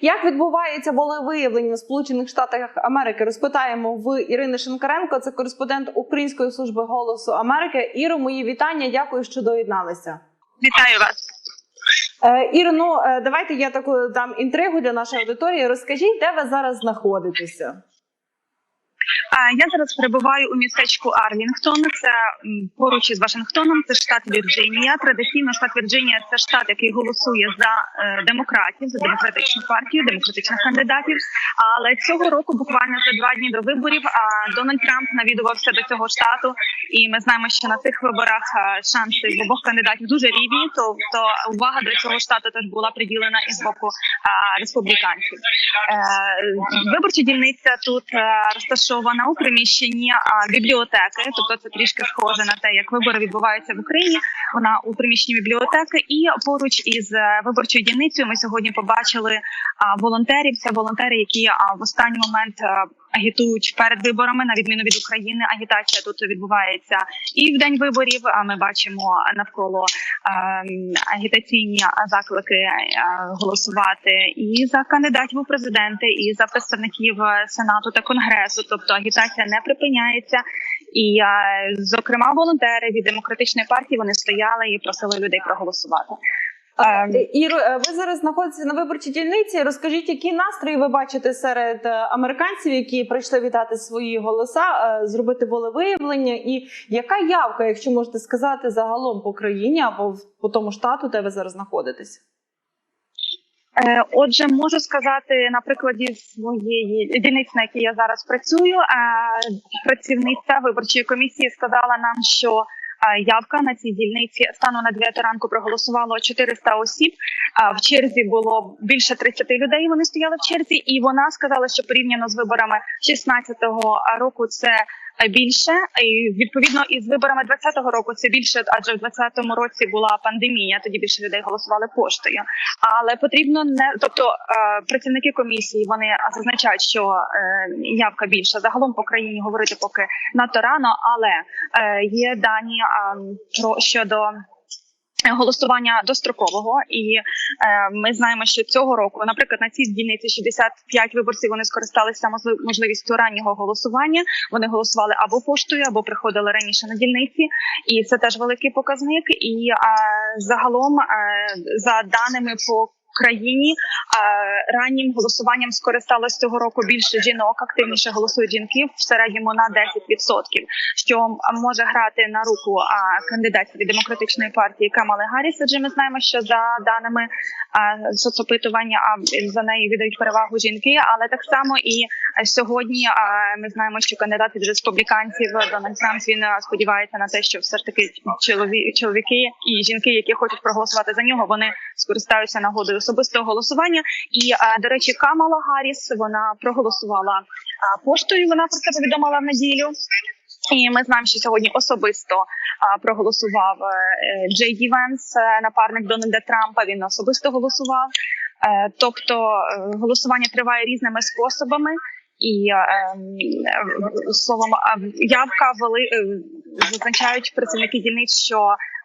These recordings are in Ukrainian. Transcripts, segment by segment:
Як відбувається волевиявлення в Сполучених Штатах Америки? Розпитаємо в Ірини Шинкаренко, це кореспондент Української служби голосу Америки. Іро, мої вітання. Дякую, що доєдналися. Вітаю вас. Е, Іро, ну е, давайте я таку дам інтригу для нашої аудиторії. Розкажіть, де ви зараз знаходитеся? Я зараз перебуваю у містечку Арлінгтон. Це поруч із Вашингтоном. Це штат Вірджинія. Традиційно штат Вірджинія це штат, який голосує за е, демократів, за демократичну партію, демократичних кандидатів. Але цього року, буквально за два дні до виборів, Дональд Трамп навідувався до цього штату, і ми знаємо, що на цих виборах шанси в обох кандидатів дуже рівні. Тобто увага до цього штату теж була приділена із боку республіканців. Е, Виборча дільниця тут е, розташована у приміщенні бібліотеки, тобто це трішки схоже на те, як вибори відбуваються в Україні. Вона у приміщенні бібліотеки, і поруч із е, виборчою дільницею ми сьогодні побачили волонтерів. Це волонтери, які в останній момент а, агітують перед виборами, на відміну від України. Агітація тут відбувається і в день виборів. А ми бачимо навколо ем, агітаційні заклики е, голосувати і за кандидатів у президенти, і за представників е, сенату та конгресу. Тобто агітація не припиняється. І е, зокрема, волонтери від демократичної партії вони стояли і просили людей проголосувати. Ем, Іро, е, ви зараз знаходитеся на виборчій дільниці. Розкажіть, які настрої ви бачите серед е, американців, які прийшли вітати свої голоса, е, зробити волевиявлення, і яка явка, якщо можете сказати, загалом по країні або по тому штату, де ви зараз знаходитесь? Отже, можу сказати на прикладі своєї дільниці, на якій я зараз працюю. Працівниця виборчої комісії сказала нам, що явка на цій дільниці стану на 9 ранку проголосувало 400 осіб. В черзі було більше 30 людей. Вони стояли в черзі, і вона сказала, що порівняно з виборами 16-го року це більше. І відповідно із виборами 20-го року це більше, адже в 20-му році була пандемія. Тоді більше людей голосували поштою. Але потрібно не тобто е, працівники комісії вони зазначають, що е, явка більша. Загалом по країні говорити поки надто рано, але е, є дані е, про щодо. Голосування дострокового, і е, ми знаємо, що цього року, наприклад, на цій дільниці 65 виборців вони скористалися можли- можливістю раннього голосування. Вони голосували або поштою, або приходили раніше на дільниці, і це теж великий показник. І е, загалом, е, за даними по країні, е, раннім голосуванням скористалось цього року більше жінок. Активніше голосують жінки в середньому на 10%, що може грати на руку кандидатів від демократичної партії Камали Гарріс. Адже ми знаємо, що за даними соцопитування за нею віддають перевагу жінки, але так само і е, сьогодні ми знаємо, що кандидат від республіканців Дональд Трамп він сподівається на те, що все ж таки чолові, чоловіки і жінки, які хочуть проголосувати за нього, вони скористаються нагодою особистого голосування. І до речі, Камала Гарріс вона проголосувала поштою. Вона про це повідомила в неділю. І ми знаємо, що сьогодні особисто а, проголосував е, Джей Ді Венс, е, напарник Дональда Трампа. Він особисто голосував. Е, тобто е, голосування триває різними способами. І е, м, словом, явка вели е, зазначають працівники дільниць, що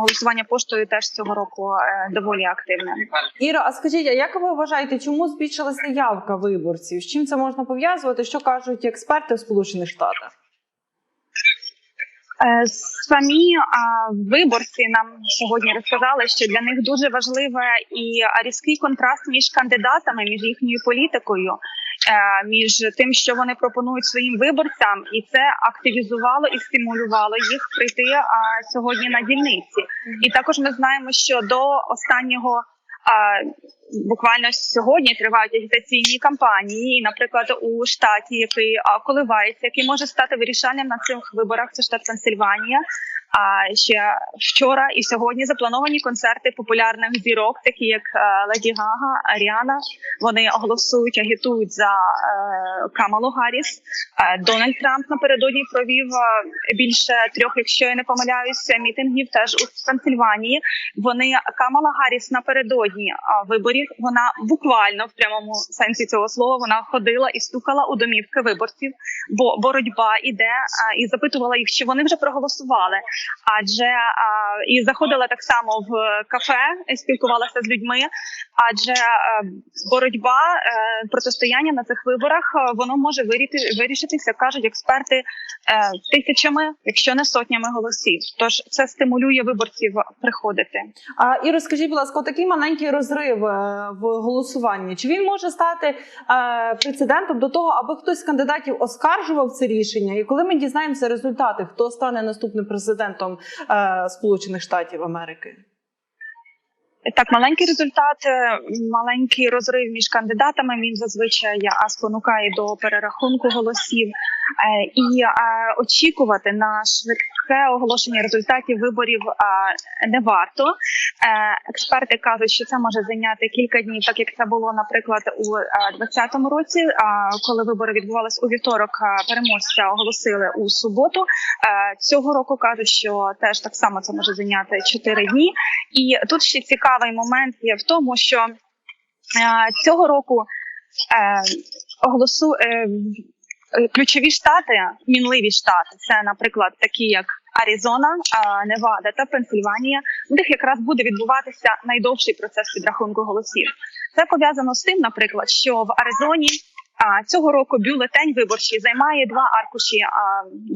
голосування поштою теж цього року е, доволі активне. Іро, а скажіть, а як ви вважаєте, чому збільшилася явка виборців? З чим це можна пов'язувати? Що кажуть експерти в Сполучених Штатах? Е, Самі виборці нам сьогодні розказали, що для них дуже важливе і різкий контраст між кандидатами, між їхньою політикою, між тим, що вони пропонують своїм виборцям, і це активізувало і стимулювало їх прийти сьогодні на дільниці. І також ми знаємо, що до останнього. Буквально сьогодні тривають агітаційні кампанії. Наприклад, у штаті, який коливається, який може стати вирішальним на цих виборах, це штат Пенсильванія. А ще вчора і сьогодні заплановані концерти популярних зірок, такі як е, Леді Гага, Аріана. Вони голосують, агітують за е, Камалу Гарріс. Е, Дональд Трамп напередодні провів більше трьох, якщо я не помиляюся, мітингів теж у Пенсильванії. Вони Камала Гарріс напередодні виборів виборів вона буквально в прямому сенсі цього слова вона ходила і стукала у домівки виборців, бо боротьба іде і запитувала їх, чи вони вже проголосували. Адже і заходила так само в кафе, спілкувалася з людьми. Адже боротьба, е, протистояння на цих виборах е, воно може виріти, вирішитися, кажуть експерти, е, тисячами, якщо не сотнями голосів. Тож це стимулює виборців приходити. А і розкажіть, будь ласка, такий маленький розрив в голосуванні. Чи він може стати е, прецедентом до того, аби хтось з кандидатів оскаржував це рішення? І коли ми дізнаємося результати, хто стане наступним президентом е, Сполучених Штатів Америки? Так, маленький результат, е, маленький розрив між кандидатами. Він зазвичай а, спонукає до перерахунку голосів. Е, І е, очікувати на швидке оголошення результатів виборів не варто. Е, Експерти кажуть, що це може зайняти кілька днів, так як це було, наприклад, у 2020 році. Коли вибори відбувалися у вівторок, переможця оголосили у суботу. Е, Цього року кажуть, що теж так само це може зайняти 4 дні. І тут ще цікавий момент є в тому, що е, цього року е, оголосу е, е, ключові штати, мінливі штати, це, наприклад, такі як Аризона, е, Невада та Пенсильванія. В них якраз буде відбуватися найдовший процес підрахунку голосів. Це пов'язано з тим, наприклад, що в Аризоні. Цього року бюлетень виборчий займає два аркуші,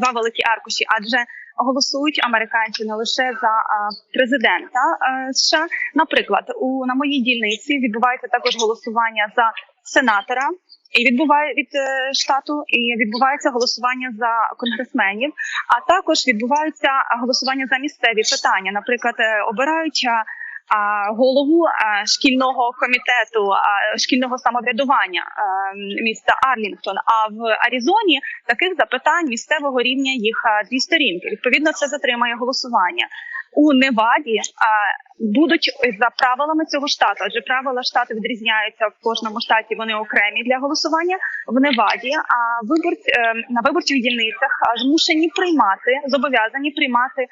два великі аркуші, адже голосують американці не лише за президента США. Наприклад, у на моїй дільниці відбувається також голосування за сенатора. І відбуває від е, штату і відбувається голосування за конгресменів, а також відбуваються голосування за місцеві питання. Наприклад, е, обирають голову а, шкільного комітету шкільного самоврядування міста Арлінгтон. А в Аризоні таких запитань місцевого рівня їх дві сторінки. Відповідно, це затримає голосування. У Неваді будуть за правилами цього штату, адже правила штату відрізняються в кожному штаті. Вони окремі для голосування в Неваді. А виборці е, на виборчих дільницях змушені приймати, зобов'язані приймати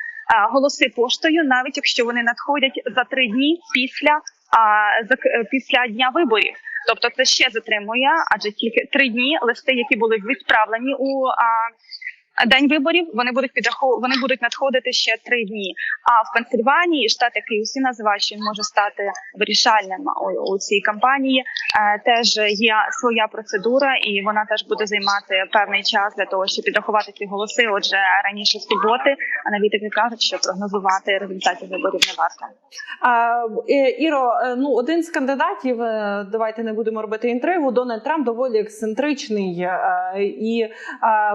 голоси поштою, навіть якщо вони надходять за три дні після а, зак- е, після дня виборів. Тобто це ще затримує, адже тільки три дні листи, які були відправлені у а, день виборів, вони будуть підрахов... вони будуть надходити ще три дні. А в Пенсильванії, штат, який усі називають, що він може стати вирішальним у, у цій кампанії, е, теж є своя процедура, і вона теж буде займати певний час для того, щоб підрахувати ці голоси. Отже, раніше суботи аналітики кажуть, що прогнозувати результати виборів не варто. Іро, е, ну один з кандидатів, е, давайте не будемо робити інтригу. Дональд Трамп доволі ексцентричний і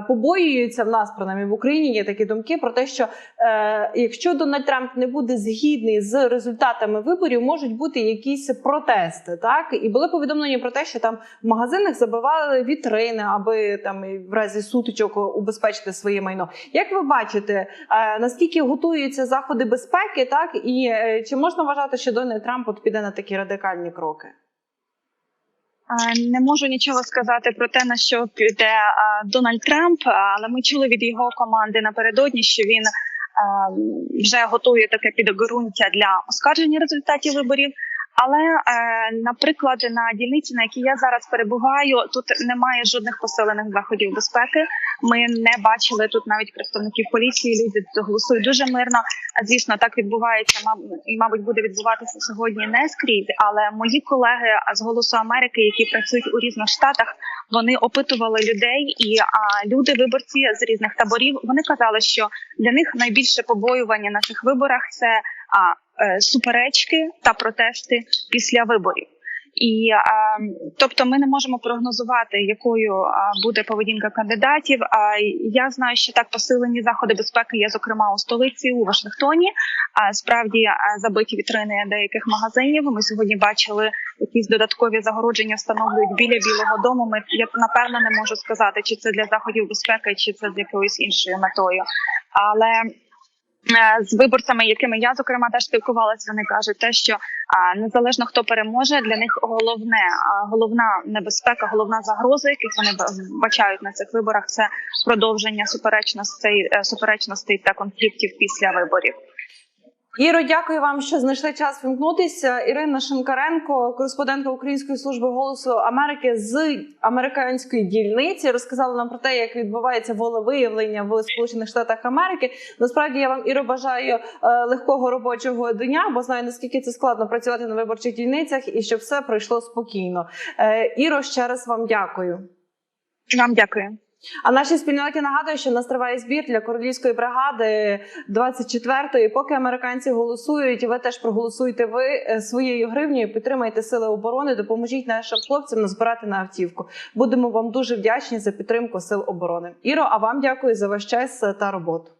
побоюється в нас, принаймні в Україні, є такі думки про те, що е, якщо Дональд Трамп не буде згідний з результатами виборів, можуть бути якісь протести. Так і були повідомлення про те, що там в магазинах забивали вітрини, аби там в разі сутичок убезпечити своє майно. Як ви бачите, е, наскільки готуються заходи безпеки, так і е, чи можна вважати, що Дональд Трамп от піде на такі радикальні кроки? Не можу нічого сказати про те, на що піде Дональд Трамп, але ми чули від його команди напередодні, що він вже готує таке підґрунтя для оскарження результатів виборів. Але, е, наприклад, на дільниці, на якій я зараз перебуваю, тут немає жодних посилених заходів безпеки. Ми не бачили тут навіть представників поліції. Люди голосують дуже мирно. Звісно, так відбувається, мабуть, буде відбуватися сьогодні не скрізь. Але мої колеги з голосу Америки, які працюють у різних штатах, вони опитували людей, і а люди, виборці з різних таборів, вони казали, що для них найбільше побоювання на цих виборах це а суперечки та протести після виборів. І а, тобто ми не можемо прогнозувати, якою буде поведінка кандидатів. А я знаю, що так посилені заходи безпеки є, зокрема у столиці у Вашингтоні. А справді забиті вітрини деяких магазинів. Ми сьогодні бачили якісь додаткові загородження встановлюють біля білого дому. Ми я напевно не можу сказати, чи це для заходів безпеки, чи це з якоюсь іншою метою. Але е, з виборцями, якими я зокрема теж спілкувалася, вони кажуть те, що незалежно хто переможе, для них головне, головна небезпека, головна загроза, яких вони бачають на цих виборах, це продовження суперечностей, е, суперечностей та конфліктів після виборів. Іро, дякую вам, що знайшли час вімкнутися. Ірина Шинкаренко, кореспондентка Української служби голосу Америки з американської дільниці, розказала нам про те, як відбувається волевиявлення в Сполучених Штатах Америки. Насправді я вам Іро бажаю е, легкого робочого дня, бо знаю наскільки це складно працювати на виборчих дільницях і щоб все пройшло спокійно. Е, Іро, ще раз вам дякую. Вам дякую. А наші спільноті нагадують, що нас триває збір для королівської бригади 24-ї. Поки американці голосують, ви теж проголосуйте ви е, своєю гривнею. Підтримайте сили оборони, допоможіть нашим хлопцям назбирати на автівку. Будемо вам дуже вдячні за підтримку сил оборони. Іро, а вам дякую за ваш час та роботу.